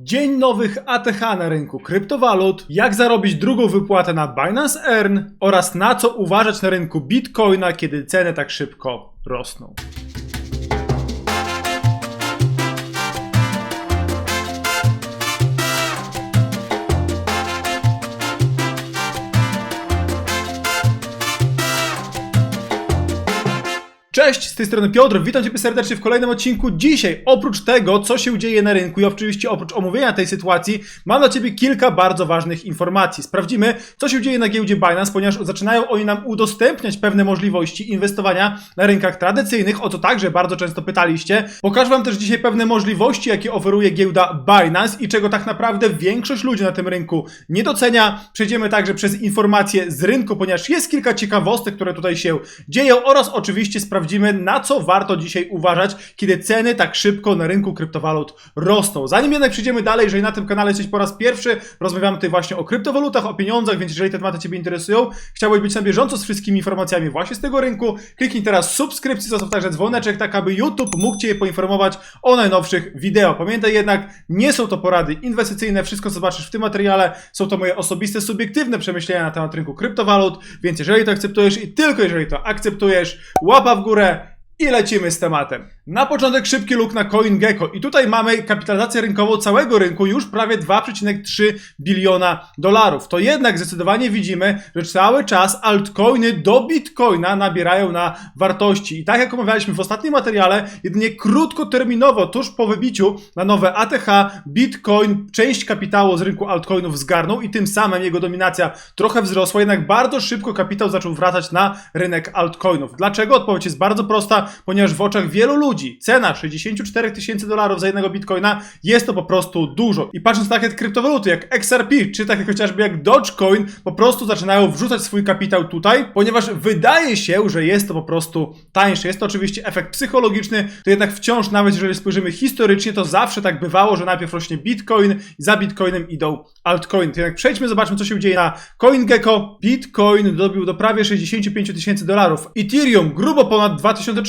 Dzień nowych ATH na rynku kryptowalut, jak zarobić drugą wypłatę na Binance Earn oraz na co uważać na rynku Bitcoina, kiedy ceny tak szybko rosną. Cześć, z tej strony Piotr, witam Cię serdecznie w kolejnym odcinku. Dzisiaj, oprócz tego, co się dzieje na rynku i oczywiście oprócz omówienia tej sytuacji, mam dla Ciebie kilka bardzo ważnych informacji. Sprawdzimy, co się dzieje na giełdzie Binance, ponieważ zaczynają oni nam udostępniać pewne możliwości inwestowania na rynkach tradycyjnych, o co także bardzo często pytaliście. Pokażę Wam też dzisiaj pewne możliwości, jakie oferuje giełda Binance i czego tak naprawdę większość ludzi na tym rynku nie docenia. Przejdziemy także przez informacje z rynku, ponieważ jest kilka ciekawostek, które tutaj się dzieją oraz oczywiście sprawdzimy, na co warto dzisiaj uważać, kiedy ceny tak szybko na rynku kryptowalut rosną. Zanim jednak przejdziemy dalej, jeżeli na tym kanale jesteś po raz pierwszy, rozmawiamy tutaj właśnie o kryptowalutach, o pieniądzach, więc jeżeli te tematy Ciebie interesują, chciałbyś być na bieżąco z wszystkimi informacjami właśnie z tego rynku, kliknij teraz subskrypcję, zostaw także dzwoneczek, tak aby YouTube mógł Cię poinformować o najnowszych wideo. Pamiętaj jednak, nie są to porady inwestycyjne, wszystko co zobaczysz w tym materiale są to moje osobiste, subiektywne przemyślenia na temat rynku kryptowalut, więc jeżeli to akceptujesz i tylko jeżeli to akceptujesz, łapa w górę, buraya i lecimy z tematem. Na początek szybki look na CoinGecko i tutaj mamy kapitalizację rynkową całego rynku już prawie 2,3 biliona dolarów. To jednak zdecydowanie widzimy, że cały czas altcoiny do Bitcoina nabierają na wartości. I tak jak omawialiśmy w ostatnim materiale, jedynie krótkoterminowo, tuż po wybiciu na nowe ATH, Bitcoin część kapitału z rynku altcoinów zgarnął i tym samym jego dominacja trochę wzrosła, jednak bardzo szybko kapitał zaczął wracać na rynek altcoinów. Dlaczego? Odpowiedź jest bardzo prosta, ponieważ w oczach wielu ludzi cena 64 tysięcy dolarów za jednego bitcoina jest to po prostu dużo. I patrząc na takie kryptowaluty jak XRP, czy takie chociażby jak Dogecoin, po prostu zaczynają wrzucać swój kapitał tutaj, ponieważ wydaje się, że jest to po prostu tańsze. Jest to oczywiście efekt psychologiczny, to jednak wciąż, nawet jeżeli spojrzymy historycznie, to zawsze tak bywało, że najpierw rośnie bitcoin za bitcoinem idą altcoin. To jednak przejdźmy, zobaczmy, co się dzieje na CoinGecko. Bitcoin dobił do prawie 65 tysięcy dolarów. Ethereum grubo ponad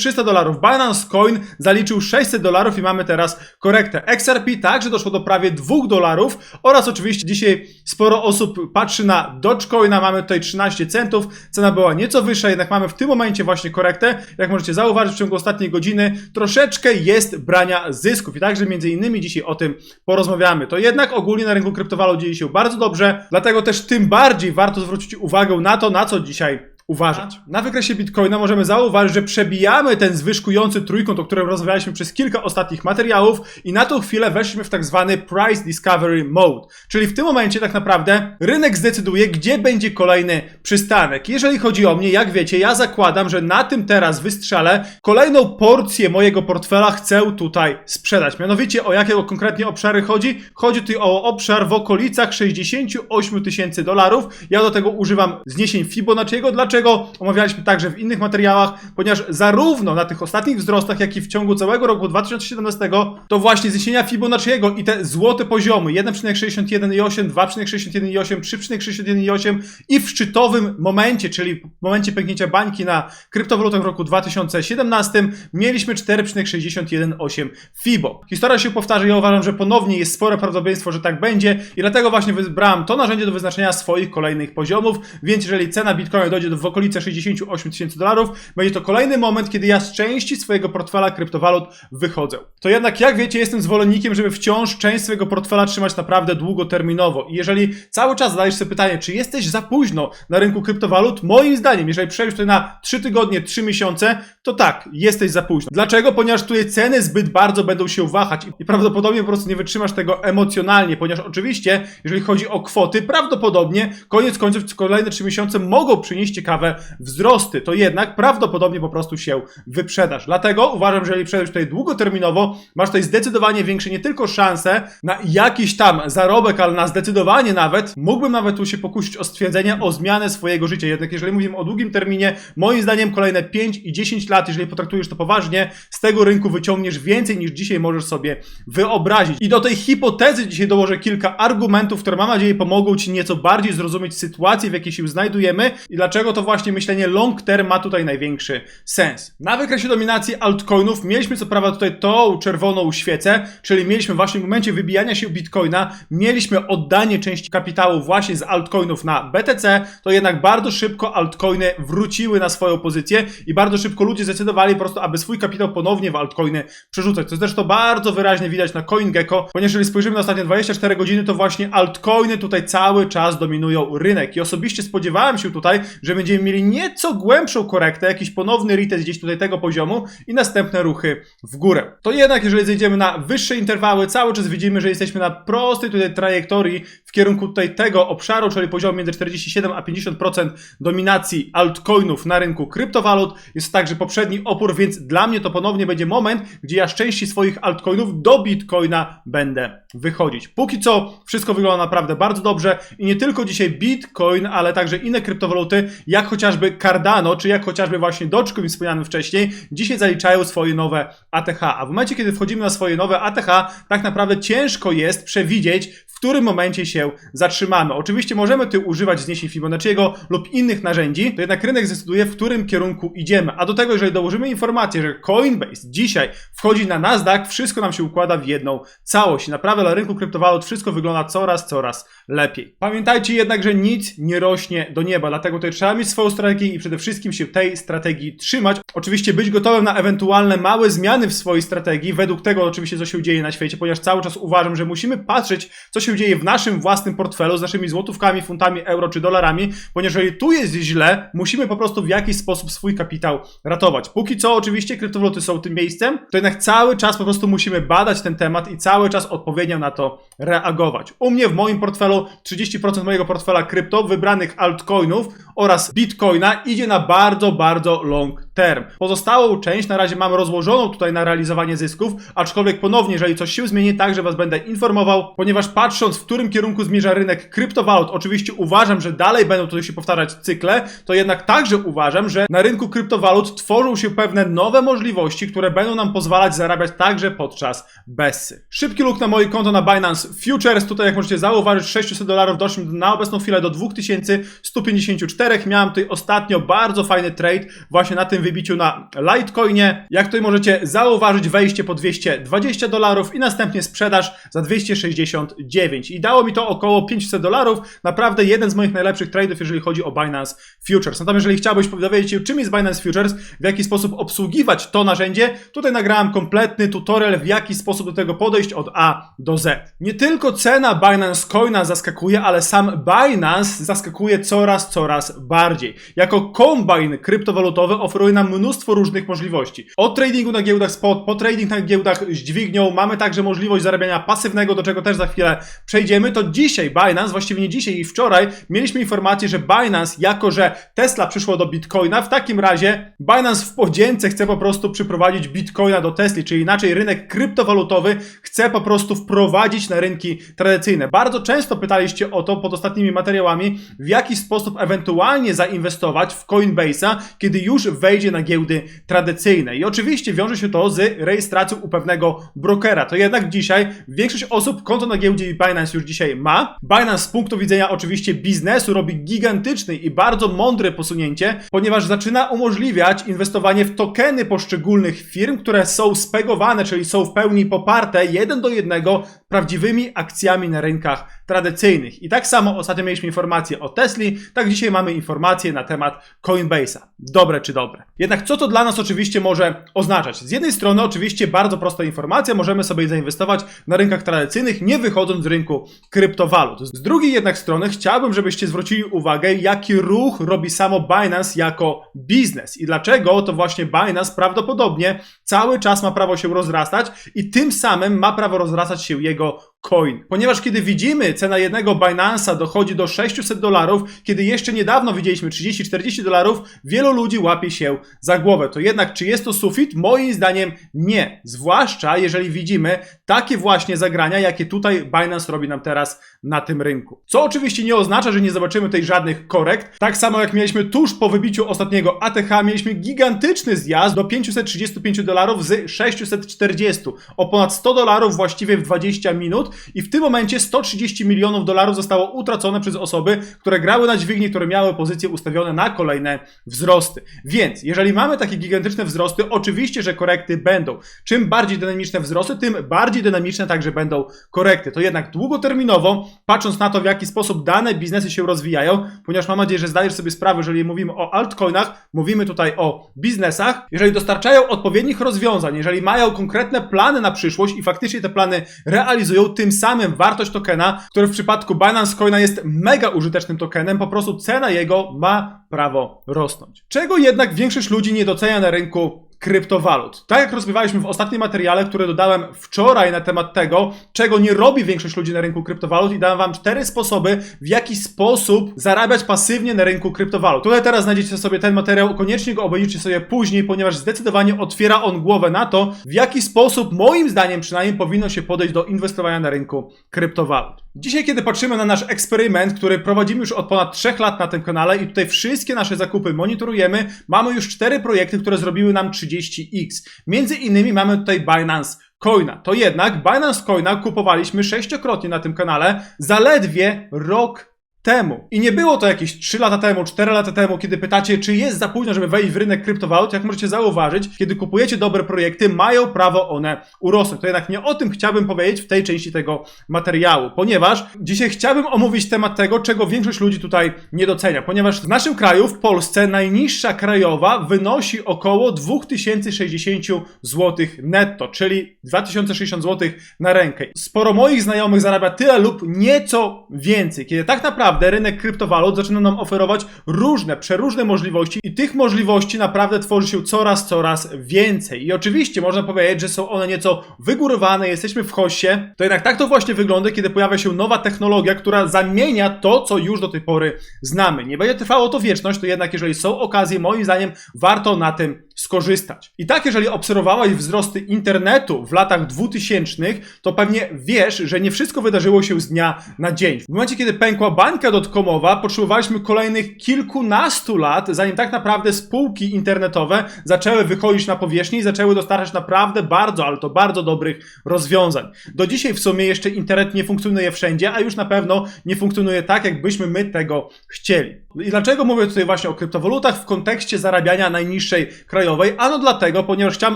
2300 dolarów. Binance Coin zaliczył 600 dolarów i mamy teraz korektę. XRP także doszło do prawie 2 dolarów oraz oczywiście dzisiaj sporo osób patrzy na Dogecoina. Mamy tutaj 13 centów. Cena była nieco wyższa, jednak mamy w tym momencie właśnie korektę. Jak możecie zauważyć w ciągu ostatniej godziny troszeczkę jest brania zysków i także między innymi dzisiaj o tym porozmawiamy. To jednak ogólnie na rynku kryptowalut dzieje się bardzo dobrze, dlatego też tym bardziej warto zwrócić uwagę na to, na co dzisiaj uważać. Na wykresie Bitcoina możemy zauważyć, że przebijamy ten zwyżkujący trójkąt, o którym rozmawialiśmy przez kilka ostatnich materiałów i na tą chwilę weszliśmy w tak zwany Price Discovery Mode. Czyli w tym momencie tak naprawdę rynek zdecyduje, gdzie będzie kolejny przystanek. Jeżeli chodzi o mnie, jak wiecie, ja zakładam, że na tym teraz wystrzelę kolejną porcję mojego portfela chcę tutaj sprzedać. Mianowicie o jakiego konkretnie obszary chodzi? Chodzi tutaj o obszar w okolicach 68 tysięcy dolarów. Ja do tego używam zniesień Fibonacciego. Dlaczego? Dlaczego omawialiśmy także w innych materiałach, ponieważ zarówno na tych ostatnich wzrostach, jak i w ciągu całego roku 2017 to właśnie zniesienia Fibonacciego i te złote poziomy 1,61,8, 2,61,8, 3,61,8 i w szczytowym momencie, czyli w momencie pęknięcia bańki na kryptowalutach w roku 2017 mieliśmy 4,61,8 Fibo. Historia się powtarza i ja uważam, że ponownie jest spore prawdopodobieństwo, że tak będzie i dlatego właśnie wybrałem to narzędzie do wyznaczenia swoich kolejnych poziomów, więc jeżeli cena Bitcoina dojdzie do okolice 68 tysięcy dolarów, będzie to kolejny moment, kiedy ja z części swojego portfela kryptowalut wychodzę. To jednak, jak wiecie, jestem zwolennikiem, żeby wciąż część swojego portfela trzymać naprawdę długoterminowo. I jeżeli cały czas zadajesz sobie pytanie, czy jesteś za późno na rynku kryptowalut, moim zdaniem, jeżeli przejdziesz tutaj na 3 tygodnie, 3 miesiące, to tak, jesteś za późno. Dlaczego? Ponieważ tutaj ceny zbyt bardzo będą się wahać i prawdopodobnie po prostu nie wytrzymasz tego emocjonalnie, ponieważ oczywiście, jeżeli chodzi o kwoty, prawdopodobnie koniec końców kolejne 3 miesiące mogą przynieść ciekawe wzrosty, to jednak prawdopodobnie po prostu się wyprzedasz. Dlatego uważam, że jeżeli przejdziesz tutaj długoterminowo, masz tutaj zdecydowanie większe nie tylko szanse na jakiś tam zarobek, ale na zdecydowanie nawet, mógłbym nawet tu się pokusić o stwierdzenie, o zmianę swojego życia. Jednak jeżeli mówimy o długim terminie, moim zdaniem kolejne 5 i 10 lat, jeżeli potraktujesz to poważnie, z tego rynku wyciągniesz więcej niż dzisiaj możesz sobie wyobrazić. I do tej hipotezy dzisiaj dołożę kilka argumentów, które mam nadzieję pomogą Ci nieco bardziej zrozumieć sytuację, w jakiej się znajdujemy i dlaczego to właśnie myślenie long term ma tutaj największy sens. Na wykresie dominacji altcoinów mieliśmy co prawda tutaj tą czerwoną świecę, czyli mieliśmy właśnie w momencie wybijania się Bitcoina, mieliśmy oddanie części kapitału właśnie z altcoinów na BTC, to jednak bardzo szybko altcoiny wróciły na swoją pozycję i bardzo szybko ludzie zdecydowali po prostu, aby swój kapitał ponownie w altcoiny przerzucać. To zresztą bardzo wyraźnie widać na CoinGecko, ponieważ jeżeli spojrzymy na ostatnie 24 godziny, to właśnie altcoiny tutaj cały czas dominują rynek i osobiście spodziewałem się tutaj, że będziemy mieli nieco głębszą korektę, jakiś ponowny retest gdzieś tutaj tego poziomu i następne ruchy w górę. To jednak, jeżeli zejdziemy na wyższe interwały, cały czas widzimy, że jesteśmy na prostej tutaj trajektorii w kierunku tutaj tego obszaru, czyli poziomu między 47 a 50% dominacji altcoinów na rynku kryptowalut. Jest także poprzedni opór, więc dla mnie to ponownie będzie moment, gdzie ja z części swoich altcoinów do Bitcoina będę wychodzić. Póki co wszystko wygląda naprawdę bardzo dobrze i nie tylko dzisiaj Bitcoin, ale także inne kryptowaluty, jak chociażby Cardano, czy jak chociażby właśnie Dogecoin wspomniany wcześniej, dzisiaj zaliczają swoje nowe ATH. A w momencie, kiedy wchodzimy na swoje nowe ATH, tak naprawdę ciężko jest przewidzieć, w którym momencie się zatrzymamy. Oczywiście możemy tu używać zniesień Fibonacciego lub innych narzędzi, to jednak rynek zdecyduje, w którym kierunku idziemy. A do tego, jeżeli dołożymy informację, że Coinbase dzisiaj wchodzi na Nasdaq, wszystko nam się układa w jedną całość. Naprawdę na rynku kryptowalut wszystko wygląda coraz, coraz lepiej. Pamiętajcie jednak, że nic nie rośnie do nieba, dlatego tutaj trzeba mieć swoją strategię i przede wszystkim się tej strategii trzymać. Oczywiście być gotowym na ewentualne małe zmiany w swojej strategii, według tego oczywiście, co się dzieje na świecie, ponieważ cały czas uważam, że musimy patrzeć, co się dzieje w naszym własnym portfelu z naszymi złotówkami, funtami, euro czy dolarami, ponieważ jeżeli tu jest źle, musimy po prostu w jakiś sposób swój kapitał ratować. Póki co oczywiście kryptowaluty są tym miejscem, to jednak cały czas po prostu musimy badać ten temat i cały czas odpowiednio na to reagować. U mnie w moim portfelu 30% mojego portfela krypto, wybranych altcoinów oraz bitcoina idzie na bardzo, bardzo long term. Pozostałą część na razie mam rozłożoną tutaj na realizowanie zysków, aczkolwiek ponownie, jeżeli coś się zmieni, także Was będę informował, ponieważ patrząc w którym kierunku zmierza rynek kryptowalut, oczywiście uważam, że dalej będą tutaj się powtarzać cykle, to jednak także uważam, że na rynku kryptowalut tworzą się pewne nowe możliwości, które będą nam pozwalać zarabiać także podczas bessy. Szybki luk na moje konto na Binance Futures, tutaj jak możecie zauważyć 600 dolarów doszliśmy na obecną chwilę do 2154, miałem tutaj ostatnio bardzo fajny trade właśnie na tym wybiciu na Litecoinie. Jak tutaj możecie zauważyć, wejście po 220 dolarów i następnie sprzedaż za 269. I dało mi to około 500 dolarów. Naprawdę jeden z moich najlepszych tradeów, jeżeli chodzi o Binance Futures. Natomiast jeżeli chciałbyś dowiedzieć się, czym jest Binance Futures, w jaki sposób obsługiwać to narzędzie, tutaj nagrałem kompletny tutorial, w jaki sposób do tego podejść od A do Z. Nie tylko cena Binance Coina zaskakuje, ale sam Binance zaskakuje coraz, coraz bardziej. Jako kombine kryptowalutowy oferuje nam mnóstwo różnych możliwości. Od tradingu na giełdach spot, po trading na giełdach z dźwignią, mamy także możliwość zarabiania pasywnego, do czego też za chwilę przejdziemy. To dzisiaj Binance, właściwie nie dzisiaj i wczoraj, mieliśmy informację, że Binance, jako że Tesla przyszło do Bitcoina, w takim razie Binance w podzięce chce po prostu przyprowadzić Bitcoina do Tesli, czyli inaczej rynek kryptowalutowy chce po prostu wprowadzić na rynki tradycyjne. Bardzo często pytaliście o to pod ostatnimi materiałami, w jaki sposób ewentualnie zainwestować w Coinbase'a, kiedy już wejdzie na giełdy tradycyjne. I oczywiście wiąże się to z rejestracją u pewnego brokera. To jednak dzisiaj większość osób konto na giełdzie Binance już dzisiaj ma. Binance z punktu widzenia oczywiście biznesu robi gigantyczny i bardzo mądre posunięcie, ponieważ zaczyna umożliwiać inwestowanie w tokeny poszczególnych firm, które są spegowane, czyli są w pełni poparte jeden do jednego prawdziwymi akcjami na rynkach tradycyjnych. I tak samo ostatnio mieliśmy informacje o Tesli, tak dzisiaj mamy informacje na temat Coinbase'a. Dobre czy dobre. Jednak co to dla nas oczywiście może oznaczać? Z jednej strony oczywiście bardzo prosta informacja, możemy sobie zainwestować na rynkach tradycyjnych, nie wychodząc z rynku kryptowalut. Z drugiej jednak strony chciałbym, żebyście zwrócili uwagę, jaki ruch robi samo Binance jako biznes i dlaczego to właśnie Binance prawdopodobnie cały czas ma prawo się rozrastać i tym samym ma prawo rozrastać się jego coin. Ponieważ kiedy widzimy cena jednego Binance'a dochodzi do 600 dolarów, kiedy jeszcze niedawno widzieliśmy 30-40 dolarów, wielu ludzi łapie się za głowę. To jednak czy jest to sufit? Moim zdaniem nie. Zwłaszcza jeżeli widzimy takie właśnie zagrania, jakie tutaj Binance robi nam teraz na tym rynku. Co oczywiście nie oznacza, że nie zobaczymy tutaj żadnych korekt. Tak samo jak mieliśmy tuż po wybiciu ostatniego ATH, mieliśmy gigantyczny zjazd do 535 dolarów z 640. O ponad 100 dolarów właściwie w 20 minut i w tym momencie 130 milionów dolarów zostało utracone przez osoby, które grały na dźwigni, które miały pozycje ustawione na kolejne wzrosty. Więc jeżeli mamy takie gigantyczne wzrosty, oczywiście, że korekty będą. Czym bardziej dynamiczne wzrosty, tym bardziej dynamiczne także będą korekty. To jednak długoterminowo, patrząc na to, w jaki sposób dane biznesy się rozwijają, ponieważ mam nadzieję, że zdajesz sobie sprawę, jeżeli mówimy o altcoinach, mówimy tutaj o biznesach, jeżeli dostarczają odpowiednich rozwiązań, jeżeli mają konkretne plany na przyszłość i faktycznie te plany realizują, tym samym wartość tokena, który w przypadku Binance Coina jest mega użytecznym tokenem, po prostu cena jego ma prawo rosnąć. Czego jednak większość ludzi nie docenia na rynku kryptowalut. Tak jak rozmawialiśmy w ostatnim materiale, który dodałem wczoraj na temat tego, czego nie robi większość ludzi na rynku kryptowalut i dałem wam cztery sposoby, w jaki sposób zarabiać pasywnie na rynku kryptowalut. Tutaj teraz znajdziecie sobie ten materiał, koniecznie go obejrzyjcie sobie później, ponieważ zdecydowanie otwiera on głowę na to, w jaki sposób, moim zdaniem przynajmniej, powinno się podejść do inwestowania na rynku kryptowalut. Dzisiaj, kiedy patrzymy na nasz eksperyment, który prowadzimy już od ponad 3 lat na tym kanale i tutaj wszystkie nasze zakupy monitorujemy, mamy już cztery projekty, które zrobiły nam 30x. Między innymi mamy tutaj Binance Coina. To jednak Binance Coina kupowaliśmy sześciokrotnie na tym kanale zaledwie rok temu. I nie było to jakieś 3 lata temu, 4 lata temu, kiedy pytacie, czy jest za późno, żeby wejść w rynek kryptowalut. Jak możecie zauważyć, kiedy kupujecie dobre projekty, mają prawo one urosnąć. To jednak nie o tym chciałbym powiedzieć w tej części tego materiału, ponieważ dzisiaj chciałbym omówić temat tego, czego większość ludzi tutaj nie docenia. Ponieważ w naszym kraju, w Polsce, najniższa krajowa wynosi około 2060 zł netto, czyli 2060 zł na rękę. Sporo moich znajomych zarabia tyle lub nieco więcej, kiedy tak naprawdę rynek kryptowalut zaczyna nam oferować różne, przeróżne możliwości i tych możliwości naprawdę tworzy się coraz, coraz więcej. I oczywiście można powiedzieć, że są one nieco wygórowane, jesteśmy w hoście, to jednak tak to właśnie wygląda, kiedy pojawia się nowa technologia, która zamienia to, co już do tej pory znamy. Nie będzie trwało to wieczność, to jednak jeżeli są okazje, moim zdaniem warto na tym skorzystać. I tak, jeżeli obserwowałeś wzrosty internetu w latach 2000, to pewnie wiesz, że nie wszystko wydarzyło się z dnia na dzień. W momencie, kiedy pękła bańka dotcomowa, potrzebowaliśmy kolejnych kilkunastu lat, zanim tak naprawdę spółki internetowe zaczęły wychodzić na powierzchnię i zaczęły dostarczać naprawdę bardzo, ale to bardzo dobrych rozwiązań. Do dzisiaj w sumie jeszcze internet nie funkcjonuje wszędzie, a już na pewno nie funkcjonuje tak, jakbyśmy my tego chcieli. I dlaczego mówię tutaj właśnie o kryptowalutach w kontekście zarabiania najniższej krajowej? Ano dlatego, ponieważ chciałem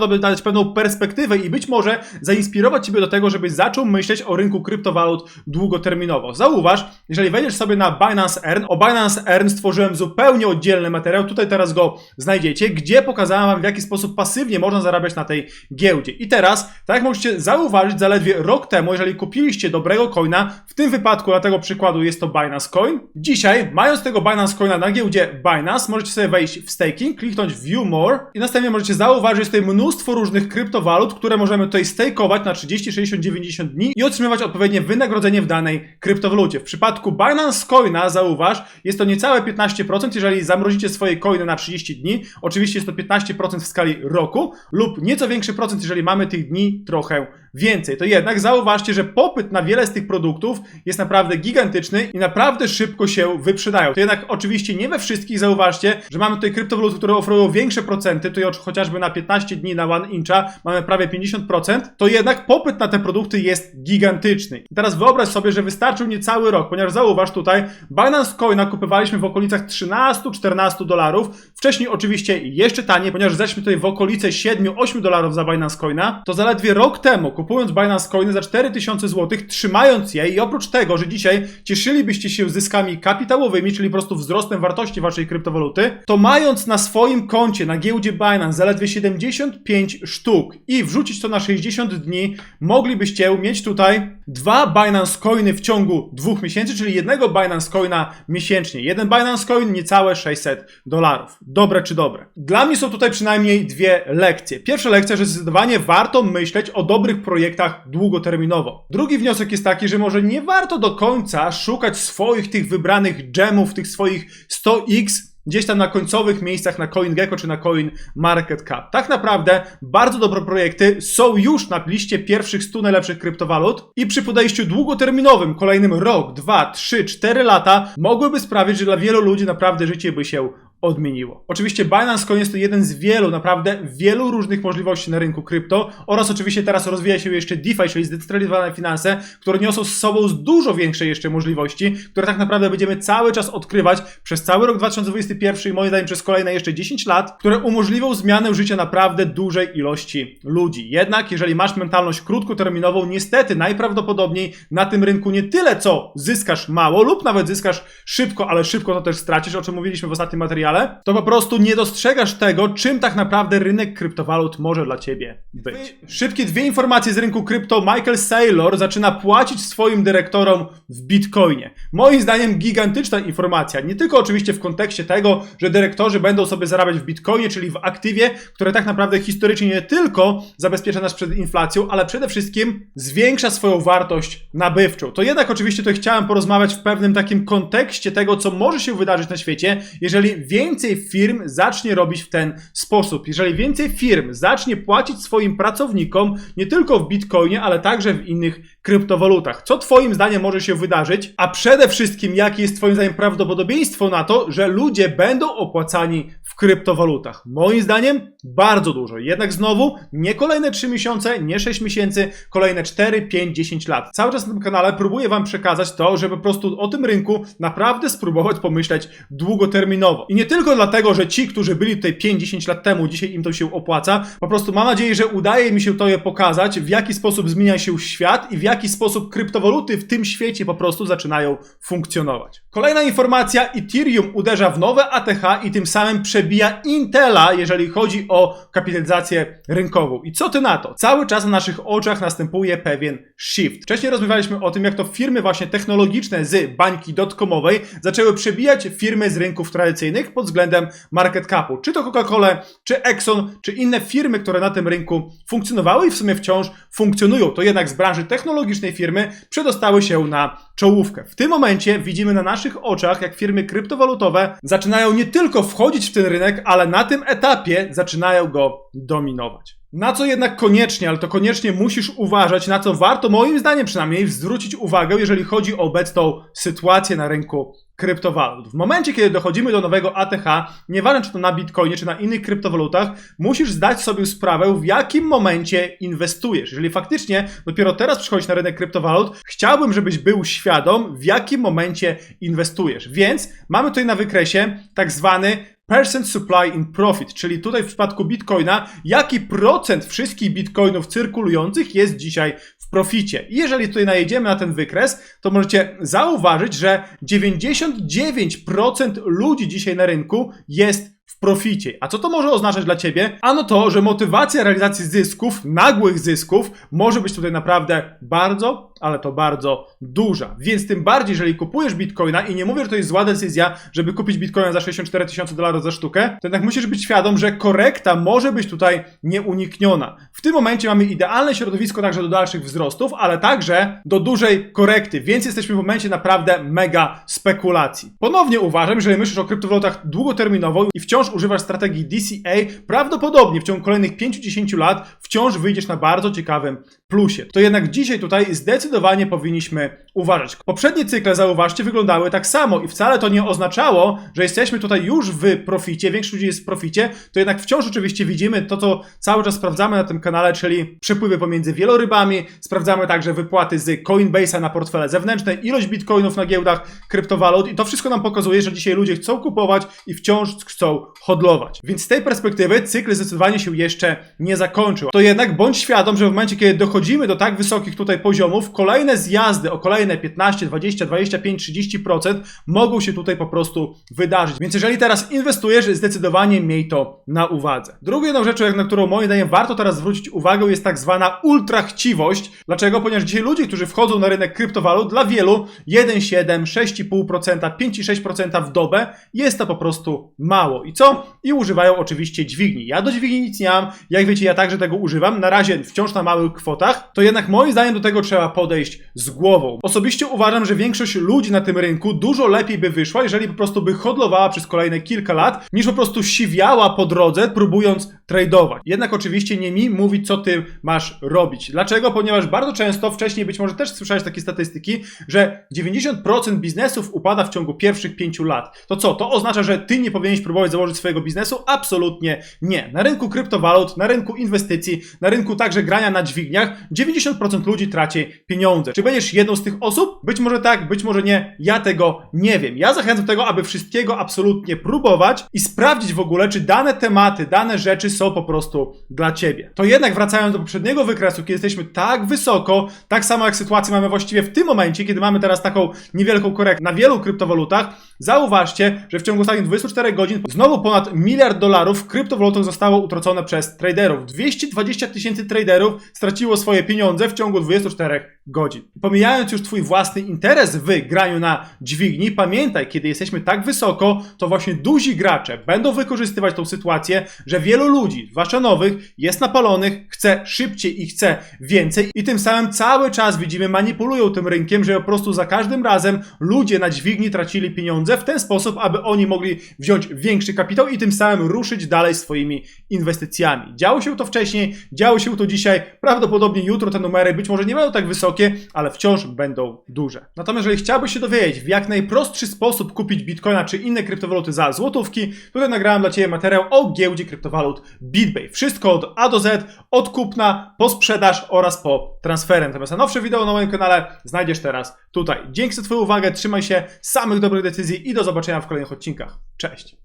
Tobie dać pewną perspektywę i być może zainspirować Ciebie do tego, żebyś zaczął myśleć o rynku kryptowalut długoterminowo. Zauważ, jeżeli wejdziesz sobie na Binance Earn, o Binance Earn stworzyłem zupełnie oddzielny materiał, tutaj teraz go znajdziecie, gdzie pokazałem Wam w jaki sposób pasywnie można zarabiać na tej giełdzie. I teraz, tak jak możecie zauważyć, zaledwie rok temu, jeżeli kupiliście dobrego coina, w tym wypadku dla tego przykładu jest to Binance Coin, dzisiaj, mając tego Binance Coina na giełdzie Binance, możecie sobie wejść w staking, kliknąć View More i następnie możecie zauważyć, że jest tutaj mnóstwo różnych kryptowalut, które możemy tutaj stakeować na 30, 60, 90 dni i otrzymywać odpowiednie wynagrodzenie w danej kryptowalucie. W przypadku Binance Coina, zauważ, jest to niecałe 15%, jeżeli zamrozicie swoje coiny na 30 dni. Oczywiście jest to 15% w skali roku lub nieco większy procent, jeżeli mamy tych dni trochę więcej. To jednak zauważcie, że popyt na wiele z tych produktów jest naprawdę gigantyczny i naprawdę szybko się wyprzedają. To jednak oczywiście nie we wszystkich zauważcie, że mamy tutaj kryptowaluty, które oferują większe procenty, tutaj chociażby na 15 dni na One Incha mamy prawie 50%, to jednak popyt na te produkty jest gigantyczny. I teraz wyobraź sobie, że wystarczył niecały rok, ponieważ zauważ tutaj, Binance Coina kupowaliśmy w okolicach 13-14 dolarów, wcześniej oczywiście jeszcze taniej, ponieważ zeszliśmy tutaj w okolice 7-8 dolarów za Binance Coina, to zaledwie rok temu kupując Binance Coiny za 4000 zł, trzymając je i oprócz tego, że dzisiaj cieszylibyście się zyskami kapitałowymi, czyli po prostu wzrostem wartości waszej kryptowaluty, to mając na swoim koncie na giełdzie Binance zaledwie 75 sztuk i wrzucić to na 60 dni, moglibyście mieć tutaj dwa Binance Coiny w ciągu dwóch miesięcy, czyli jednego Binance Coina miesięcznie. Jeden Binance Coin niecałe 600 dolarów. Dobre czy dobre? Dla mnie są tutaj przynajmniej dwie lekcje. Pierwsza lekcja, że zdecydowanie warto myśleć o dobrych projektach długoterminowo. Drugi wniosek jest taki, że może nie warto do końca szukać swoich tych wybranych gemów, tych swoich 100x gdzieś tam na końcowych miejscach na CoinGecko czy na CoinMarketCap. Tak naprawdę bardzo dobre projekty są już na liście pierwszych 100 najlepszych kryptowalut i przy podejściu długoterminowym, kolejnym rok, dwa, trzy, cztery lata, mogłyby sprawić, że dla wielu ludzi naprawdę życie by się odmieniło. Oczywiście Binance Coin jest to jeden z wielu, naprawdę wielu różnych możliwości na rynku krypto oraz oczywiście teraz rozwija się jeszcze DeFi, czyli zdecentralizowane finanse, które niosą z sobą dużo większe jeszcze możliwości, które tak naprawdę będziemy cały czas odkrywać przez cały rok 2021 i moim zdaniem przez kolejne jeszcze 10 lat, które umożliwią zmianę życia naprawdę dużej ilości ludzi. Jednak jeżeli masz mentalność krótkoterminową, niestety najprawdopodobniej na tym rynku nie tyle co zyskasz mało lub nawet zyskasz szybko, ale szybko to też stracisz, o czym mówiliśmy w ostatnim materiale, to po prostu nie dostrzegasz tego, czym tak naprawdę rynek kryptowalut może dla ciebie być. Szybkie dwie informacje z rynku krypto. Michael Saylor zaczyna płacić swoim dyrektorom w Bitcoinie. Moim zdaniem gigantyczna informacja. Nie tylko oczywiście w kontekście tego, że dyrektorzy będą sobie zarabiać w Bitcoinie, czyli w aktywie, które tak naprawdę historycznie nie tylko zabezpiecza nas przed inflacją, ale przede wszystkim zwiększa swoją wartość nabywczą. To jednak oczywiście tutaj chciałem porozmawiać w pewnym takim kontekście tego, co może się wydarzyć na świecie, jeżeli więcej firm zacznie robić w ten sposób. Jeżeli więcej firm zacznie płacić swoim pracownikom nie tylko w Bitcoinie, ale także w innych kryptowalutach. Co Twoim zdaniem może się wydarzyć? A przede wszystkim, jakie jest Twoim zdaniem prawdopodobieństwo na to, że ludzie będą opłacani w kryptowalutach? Moim zdaniem bardzo dużo. Jednak znowu, nie kolejne 3 miesiące, nie 6 miesięcy, kolejne 4, 5, 10 lat. Cały czas na tym kanale próbuję Wam przekazać to, żeby po prostu o tym rynku naprawdę spróbować pomyśleć długoterminowo. I nie tylko dlatego, że ci, którzy byli tutaj 5-10 lat temu, dzisiaj im to się opłaca, po prostu mam nadzieję, że udaje mi się to je pokazać, w jaki sposób zmienia się świat i w jaki sposób kryptowaluty w tym świecie po prostu zaczynają funkcjonować. Kolejna informacja, Ethereum uderza w nowe ATH i tym samym przebija Intela, jeżeli chodzi o kapitalizację rynkową. I co ty na to? Cały czas na naszych oczach następuje pewien shift. Wcześniej rozmawialiśmy o tym, jak to firmy właśnie technologiczne z bańki dotcomowej zaczęły przebijać firmy z rynków tradycyjnych pod względem market capu. Czy to Coca-Cola, czy Exxon, czy inne firmy, które na tym rynku funkcjonowały i w sumie wciąż funkcjonują. To jednak z branży technologicznej firmy przedostały się na czołówkę. W tym momencie widzimy na naszych oczach, jak firmy kryptowalutowe zaczynają nie tylko wchodzić w ten rynek, ale na tym etapie zaczynają go dominować. Na co jednak koniecznie, ale to koniecznie musisz uważać, na co warto moim zdaniem przynajmniej zwrócić uwagę, jeżeli chodzi o obecną sytuację na rynku kryptowalut. W momencie, kiedy dochodzimy do nowego ATH, nieważne czy to na Bitcoinie, czy na innych kryptowalutach, musisz zdać sobie sprawę, w jakim momencie inwestujesz. Jeżeli faktycznie dopiero teraz przychodzisz na rynek kryptowalut, chciałbym, żebyś był świadom, w jakim momencie inwestujesz. Więc mamy tutaj na wykresie tak zwany Percent Supply in Profit, czyli tutaj w przypadku Bitcoina, jaki procent wszystkich bitcoinów cyrkulujących jest dzisiaj w proficie. I jeżeli tutaj najedziemy na ten wykres, to możecie zauważyć, że 99% ludzi dzisiaj na rynku jest w proficie. A co to może oznaczać dla Ciebie? Ano to, że motywacja realizacji zysków, nagłych zysków, może być tutaj naprawdę bardzo, ale to bardzo duża. Więc tym bardziej, jeżeli kupujesz bitcoina i nie mówię, że to jest zła decyzja, żeby kupić bitcoina za 64 tysiące dolarów za sztukę, to jednak musisz być świadom, że korekta może być tutaj nieunikniona. W tym momencie mamy idealne środowisko także do dalszych wzrostów, ale także do dużej korekty, więc jesteśmy w momencie naprawdę mega spekulacji. Ponownie uważam, jeżeli myślisz o kryptowalutach długoterminowo i wciąż używasz strategii DCA, prawdopodobnie w ciągu kolejnych 5-10 lat wciąż wyjdziesz na bardzo ciekawym plusie. To jednak dzisiaj tutaj zdecydowanie powinniśmy uważać. Poprzednie cykle, zauważcie, wyglądały tak samo i wcale to nie oznaczało, że jesteśmy tutaj już w proficie, większość ludzi jest w proficie, to jednak wciąż oczywiście widzimy to, co cały czas sprawdzamy na tym kanale, czyli przepływy pomiędzy wielorybami, sprawdzamy także wypłaty z Coinbase'a na portfele zewnętrzne, ilość bitcoinów na giełdach kryptowalut i to wszystko nam pokazuje, że dzisiaj ludzie chcą kupować i wciąż chcą hodlować. Więc z tej perspektywy cykl zdecydowanie się jeszcze nie zakończył. To jednak bądź świadom, że w momencie, kiedy dochodzimy do tak wysokich tutaj poziomów, kolejne zjazdy o kolejne 15, 20, 25, 30% mogą się tutaj po prostu wydarzyć. Więc jeżeli teraz inwestujesz, zdecydowanie miej to na uwadze. Drugą jedną rzeczą, na którą moim zdaniem warto teraz zwrócić uwagę, jest tak zwana ultrachciwość. Dlaczego? Ponieważ dzisiaj ludzie, którzy wchodzą na rynek kryptowalut, dla wielu 1,7, 6,5%, 5,6% w dobę jest to po prostu mało. I co? I używają oczywiście dźwigni. Ja do dźwigni nic nie mam. Jak wiecie, ja także tego używam. Na razie wciąż na małych kwotach. To jednak moim zdaniem do tego trzeba podejść z głową. Osobiście uważam, że większość ludzi na tym rynku dużo lepiej by wyszła, jeżeli po prostu by hodlowała przez kolejne kilka lat, niż po prostu siwiała po drodze, próbując tradować. Jednak oczywiście nie mi mówić, co ty masz robić. Dlaczego? Ponieważ bardzo często, wcześniej być może też słyszałeś takie statystyki, że 90% biznesów upada w ciągu pierwszych pięciu lat. To co? To oznacza, że ty nie powinieneś próbować założyć założyć swojego biznesu? Absolutnie nie. Na rynku kryptowalut, na rynku inwestycji, na rynku także grania na dźwigniach 90% ludzi traci pieniądze. Czy będziesz jedną z tych osób? Być może tak, być może nie. Ja tego nie wiem. Ja zachęcam do tego, aby wszystkiego absolutnie próbować i sprawdzić w ogóle, czy dane tematy, dane rzeczy są po prostu dla ciebie. To jednak wracając do poprzedniego wykresu, kiedy jesteśmy tak wysoko, tak samo jak sytuację mamy właściwie w tym momencie, kiedy mamy teraz taką niewielką korektę na wielu kryptowalutach, zauważcie, że w ciągu ostatnich 24 godzin znowu ponad miliard dolarów w kryptowalutach zostało utracone przez traderów. 220 tysięcy traderów straciło swoje pieniądze w ciągu 24 godzin. Pomijając już Twój własny interes w graniu na dźwigni, pamiętaj, kiedy jesteśmy tak wysoko, to właśnie duzi gracze będą wykorzystywać tą sytuację, że wielu ludzi, zwłaszcza nowych, jest napalonych, chce szybciej i chce więcej i tym samym cały czas widzimy, manipulują tym rynkiem, że po prostu za każdym razem ludzie na dźwigni tracili pieniądze w ten sposób, aby oni mogli wziąć większy kapitał i tym samym ruszyć dalej swoimi inwestycjami. Działo się to wcześniej, działo się to dzisiaj, prawdopodobnie jutro te numery być może nie będą tak wysokie, ale wciąż będą duże. Natomiast jeżeli chciałbyś się dowiedzieć, w jak najprostszy sposób kupić bitcoina czy inne kryptowaluty za złotówki, tutaj nagrałem dla Ciebie materiał o giełdzie kryptowalut BitBay. Wszystko od A do Z, od kupna, po sprzedaż oraz po transferem. Natomiast nowe wideo na moim kanale znajdziesz teraz tutaj. Dzięki za Twoją uwagę, trzymaj się samych dobrych decyzji i do zobaczenia w kolejnych odcinkach. Cześć!